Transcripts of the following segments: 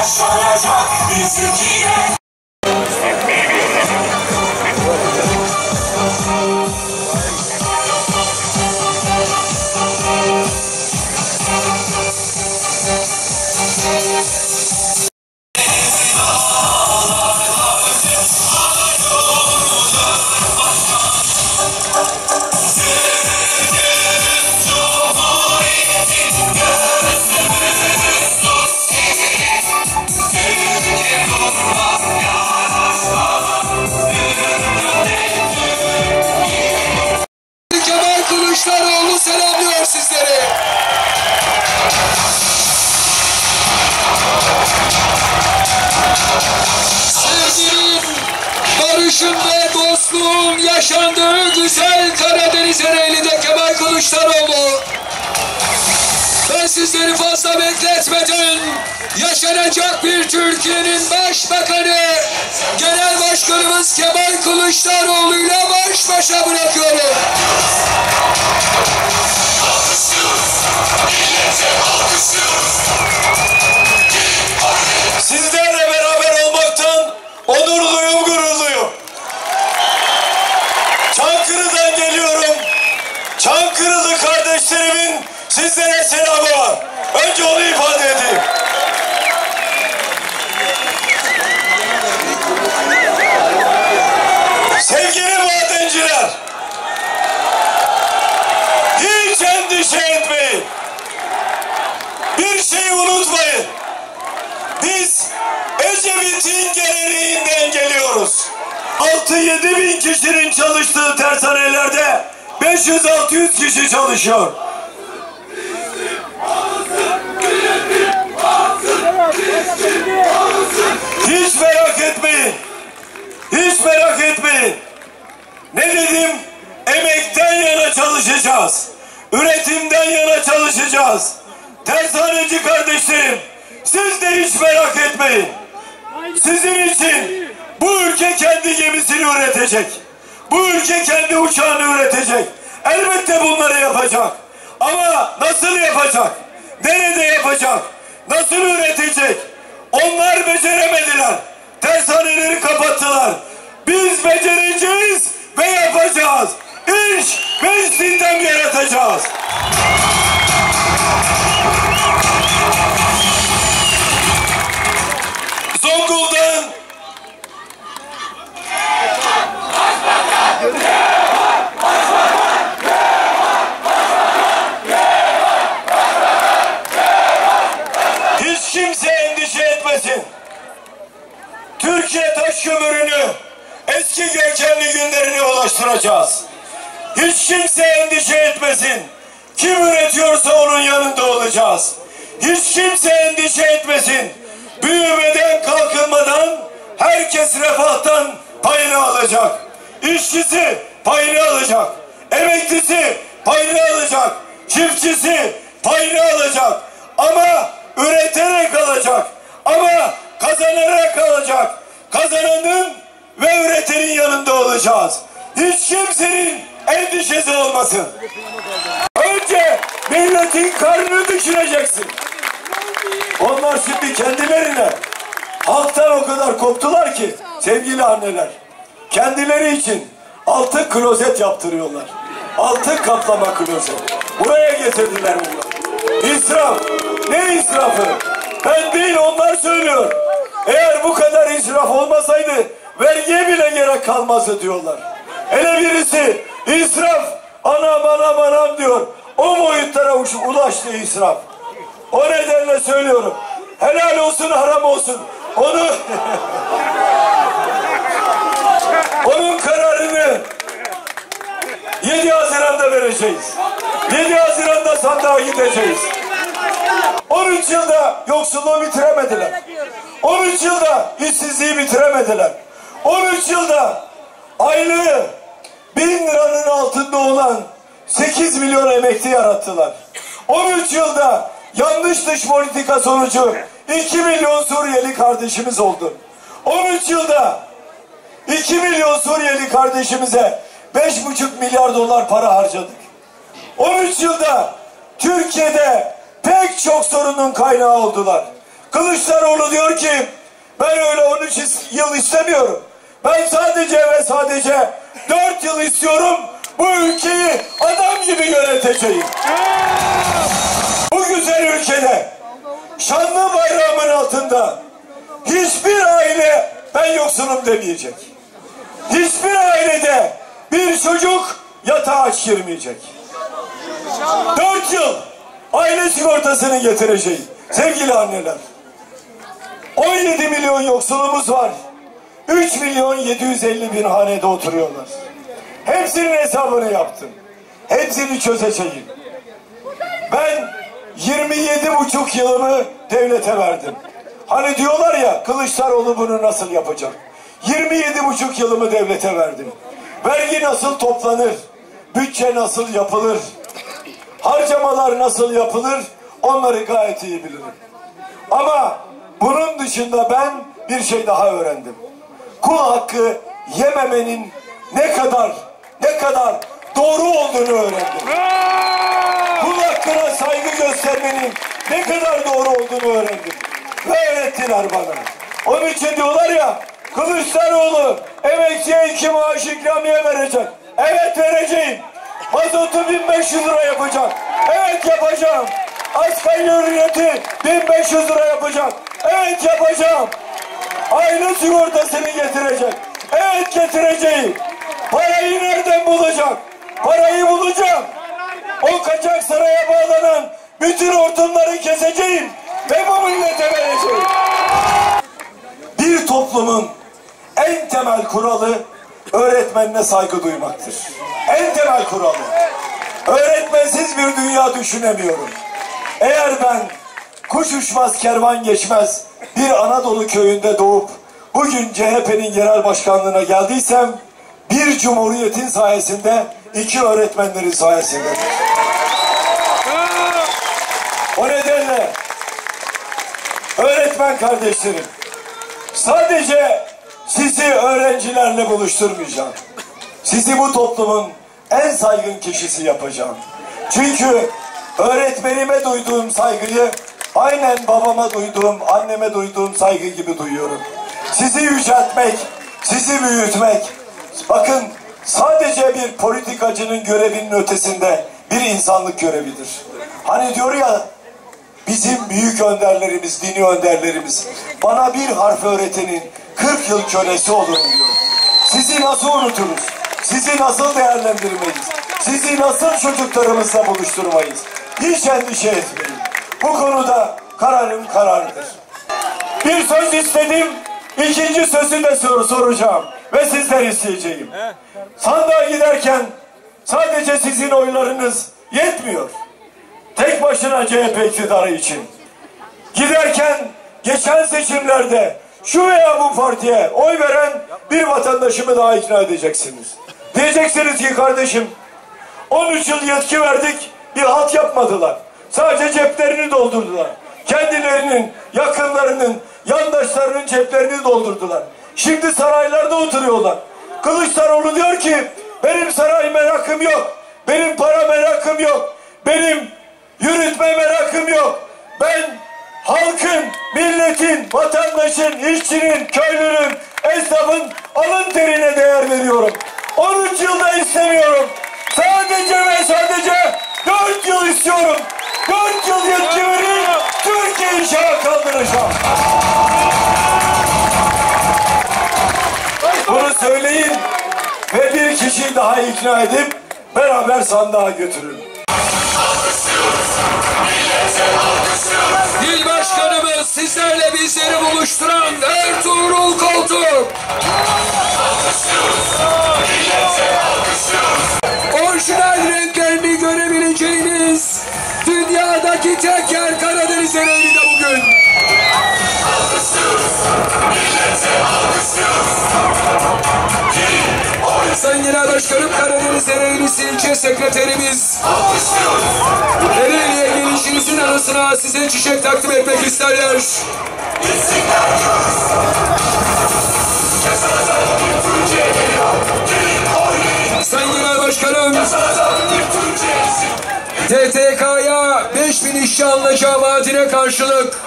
yaşanacak bizimkiler. Kemal güzel Karadeniz Ereğli'de Kemal Kılıçdaroğlu. Ben sizleri fazla bekletmeden yaşanacak bir Türkiye'nin başbakanı Genel Başkanımız Kemal Kılıçdaroğlu ile baş başa bırakıyorum. Selamı var. Önce onu ifade edeyim. Sevgili madenciler, hiç endişe etmeyin. Bir şeyi unutmayın. Biz Ecevit'in geleneğinden geliyoruz. 6-7 bin kişinin çalıştığı tersanelerde 500-600 kişi çalışıyor. Hiç merak etmeyin. Hiç merak etmeyin. Ne dedim? Emekten yana çalışacağız. Üretimden yana çalışacağız. Tersaneci kardeşlerim, siz de hiç merak etmeyin. Sizin için bu ülke kendi gemisini üretecek. Bu ülke kendi uçağını üretecek. Elbette bunları yapacak. Ama nasıl yapacak? Nerede yapacak? Nasıl üretecek? Onlar beceremediler. Tersaneleri kapattılar. Biz becereceğiz ve yapacağız. İş ve istihdam yaratacağız. Kömürünü eski görkemli günlerine ulaştıracağız. Hiç kimse endişe etmesin. Kim üretiyorsa onun yanında olacağız. Hiç kimse endişe etmesin. Büyümeden kalkınmadan herkes refahtan payını alacak. İşçisi payını alacak. Emeklisi payını alacak. Çiftçisi payını alacak. Ama üreterek alacak. Ama kazanarak alacak. Kazananın ve üretenin yanında olacağız. Hiç kimsenin endişesi olmasın. Önce milletin karnını düşüneceksin. Onlar şimdi kendilerine halktan o kadar koptular ki sevgili anneler. Kendileri için altın klozet yaptırıyorlar. Altın kaplama klozet. Buraya getirdiler bunlar. İsraf. Ne israfı? Ben değil onlar söylüyor. Eğer bu kadar israf olmasaydı vergiye bile gerek kalmazdı diyorlar. Hele birisi israf anam anam anam diyor. O boyutlara ulaştı israf. O nedenle söylüyorum. Helal olsun haram olsun. Onu onun kararını 7 Haziran'da vereceğiz. 7 Haziran'da sandığa gideceğiz. 13 yılda yoksulluğu bitiremediler. 13 yılda işsizliği bitiremediler. 13 yılda aylığı 1000 liranın altında olan 8 milyon emekli yarattılar. 13 yılda yanlış dış politika sonucu 2 milyon Suriyeli kardeşimiz oldu. 13 yılda 2 milyon Suriyeli kardeşimize 5,5 milyar dolar para harcadık. 13 yılda Türkiye'de pek çok sorunun kaynağı oldular. Kılıçdaroğlu diyor ki ben öyle 13 is- yıl istemiyorum. Ben sadece ve sadece 4 yıl istiyorum. Bu ülkeyi adam gibi yöneteceğim. Bu güzel ülkede şanlı bayrağımın altında hiçbir aile ben yoksunum demeyecek. Hiçbir ailede bir çocuk yatağa aç girmeyecek. Dört yıl aile sigortasını getireceğim. Sevgili anneler. 17 milyon yoksulumuz var. 3 milyon 750 bin hanede oturuyorlar. Hepsinin hesabını yaptım. Hepsini çözeceğim. Ben 27 buçuk yılımı devlete verdim. Hani diyorlar ya Kılıçdaroğlu bunu nasıl yapacak? 27 buçuk yılımı devlete verdim. Vergi nasıl toplanır? Bütçe nasıl yapılır? Harcamalar nasıl yapılır? Onları gayet iyi bilirim. Ama bunun dışında ben bir şey daha öğrendim. Kul hakkı yememenin ne kadar ne kadar doğru olduğunu öğrendim. Kul hakkına saygı göstermenin ne kadar doğru olduğunu öğrendim. Ve öğrettiler bana. Onun için diyorlar ya Kılıçdaroğlu emekçiye iki maaş ikramiye verecek. Evet vereceğim. Mazotu 1500 lira yapacak. Evet yapacağım. Asgari ücreti 1500 lira yapacak. Evet yapacağım. Aile sigortasını getirecek. Evet getireceğim. Parayı nereden bulacak? Parayı bulacağım. O kaçak saraya bağlanan bütün hortumları keseceğim ve bu millete vereceğim. Bir toplumun en temel kuralı öğretmenine saygı duymaktır. En temel kuralı. Öğretmensiz bir dünya düşünemiyorum. Eğer ben kuş uçmaz kervan geçmez bir Anadolu köyünde doğup bugün CHP'nin genel başkanlığına geldiysem bir cumhuriyetin sayesinde iki öğretmenlerin sayesinde. O nedenle öğretmen kardeşlerim sadece sizi öğrencilerle buluşturmayacağım. Sizi bu toplumun en saygın kişisi yapacağım. Çünkü öğretmenime duyduğum saygıyı aynen babama duyduğum, anneme duyduğum saygı gibi duyuyorum. Sizi yüceltmek, sizi büyütmek, bakın sadece bir politikacının görevinin ötesinde bir insanlık görevidir. Hani diyor ya Bizim büyük önderlerimiz, dini önderlerimiz bana bir harf öğretenin 40 yıl kölesi olurum diyor. Sizi nasıl unuturuz? Sizi nasıl değerlendirmeyiz? Sizi nasıl çocuklarımızla buluşturmayız? Hiç endişe etmeyin. Bu konuda kararım kararıdır. Bir söz istedim, ikinci sözü de sor soracağım ve sizden isteyeceğim. Sandığa giderken sadece sizin oylarınız yetmiyor tek başına CHP iktidarı için. Giderken geçen seçimlerde şu veya bu partiye oy veren bir vatandaşımı daha ikna edeceksiniz. Diyeceksiniz ki kardeşim 13 yıl yetki verdik bir halt yapmadılar. Sadece ceplerini doldurdular. Kendilerinin, yakınlarının, yandaşlarının ceplerini doldurdular. Şimdi saraylarda oturuyorlar. Kılıçdaroğlu diyor ki benim saray merakım yok. Benim para merakım yok. Benim yürütme merakım yok. Ben halkın, milletin, vatandaşın, işçinin, köylünün, esnafın alın terine değer veriyorum. 13 yılda istemiyorum. Sadece ve sadece 4 yıl istiyorum. 4 yıl yetki verin, Türkiye'yi şaha kaldıracağım. Bunu söyleyin ve bir kişiyi daha ikna edip beraber sandığa götürün. İl Başkanımız sizlerle bizleri buluşturan Ertuğrul Koltuk. Orijinal renklerini görebileceğiniz dünyadaki tek yer Karadeniz Ereğli'de bugün. Sayın Genel Başkanım Karadeniz Ereğlisi ilçe sekreterimiz gelişinizin arasına size çiçek takdim etmek isterler. Sayın Genel Başkanım TTK'ya 5000 işçi alınacağı vaadine karşılık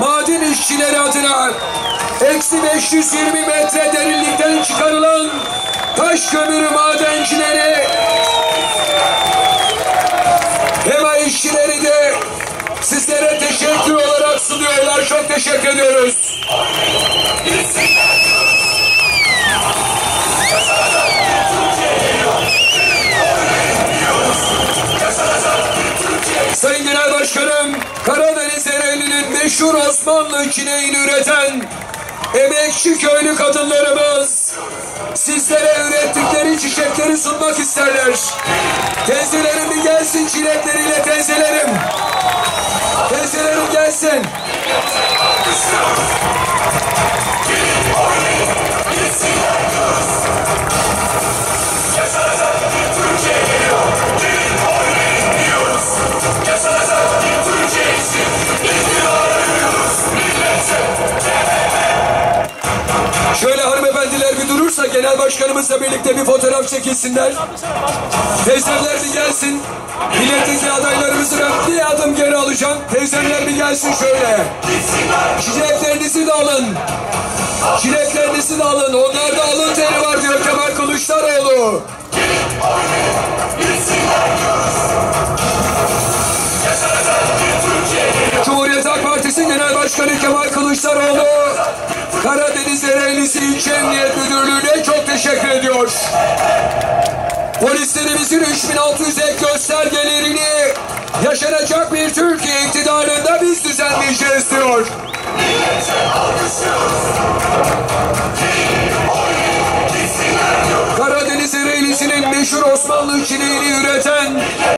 maden işçileri adına eksi 520 metre derinlikten çıkarılan taş kömürü madencileri teşekkür ediyoruz. Sayın Genel Başkanım, Karadeniz Ereğli'nin meşhur Osmanlı çileğini üreten emekçi köylü kadınlarımız sizlere ürettikleri çiçekleri sunmak isterler. Teyzelerim bir gelsin çilekleriyle teyzelerim. Teyzelerim gelsin. Şöyle başkanımızla birlikte bir fotoğraf çekilsinler. Teyzemler bir gelsin. Milletvekili adaylarımızı ben bir adım geri alacağım. Teyzemler bir gelsin şöyle. Çileklerinizi de alın. Çileklerinizi de alın. Onlarda alın teri var diyor Kemal Kılıçdaroğlu. Cumhuriyet Halk Partisi Genel Başkanı Kemal Kılıçdaroğlu Karadeniz Ereğlisi İlçe Emniyet Müdürlüğü'ne çok teşekkür ediyor. Polislerimizin 3600 ek göstergelerini yaşanacak bir Türkiye iktidarında biz düzenleyeceğiz diyor. Karadeniz Ereğlisi'nin meşhur Osmanlı çileğini üreten